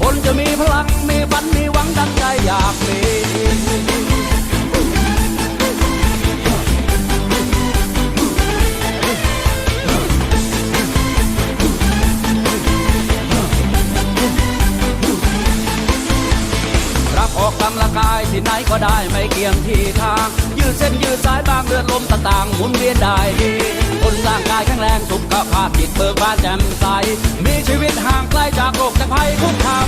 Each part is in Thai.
คนจะมีพลังมีฝันมีหวังดังใจอยากมีรับออกกำลังกายที่ไหนก็ได้ไม่เกี่ยงที่ทาง ยืดเส้นยืดสายบางเลือดลมต่างๆหมุนเวียนได้ดีคนร่างกายแข็งแรงสุขภาพจิตเบิกบานแจ่มใส มีชีวิตห่างไกลจากโรคและภัยคุกคาม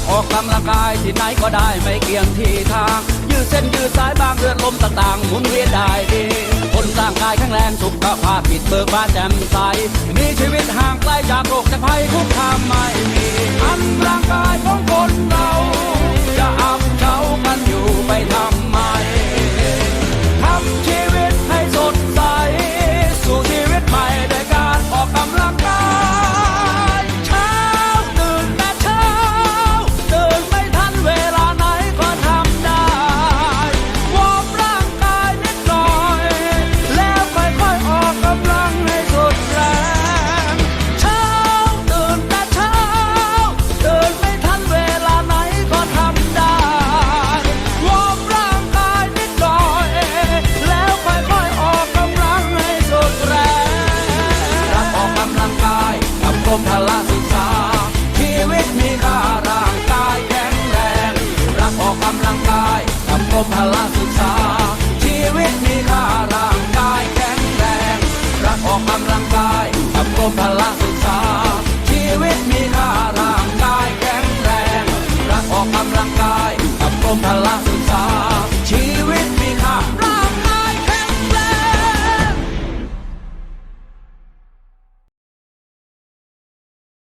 ากออกกำลังกายที่ไหนก็ได้ไม่เกี่ยงที่ทาง ยืดเส้นยืดสายบางเลือดลมต่างๆหมุนเวียนได้ดี คนร่างกายแข็งแรงสุขภาพผิดเบิกบานแจ่มใส มีชีวิตห่างไกลจากโรคจะภัยคุกคามไม่ มพละศึกษา ชีวิตมีค่าร่างกายแข็งแรง รักออกกำลังกายกับกรมพละศึกษา ชีวิตมีค่าร่างกายแข็งแรง รักออกกำลังกายกับกรมพละศึกษา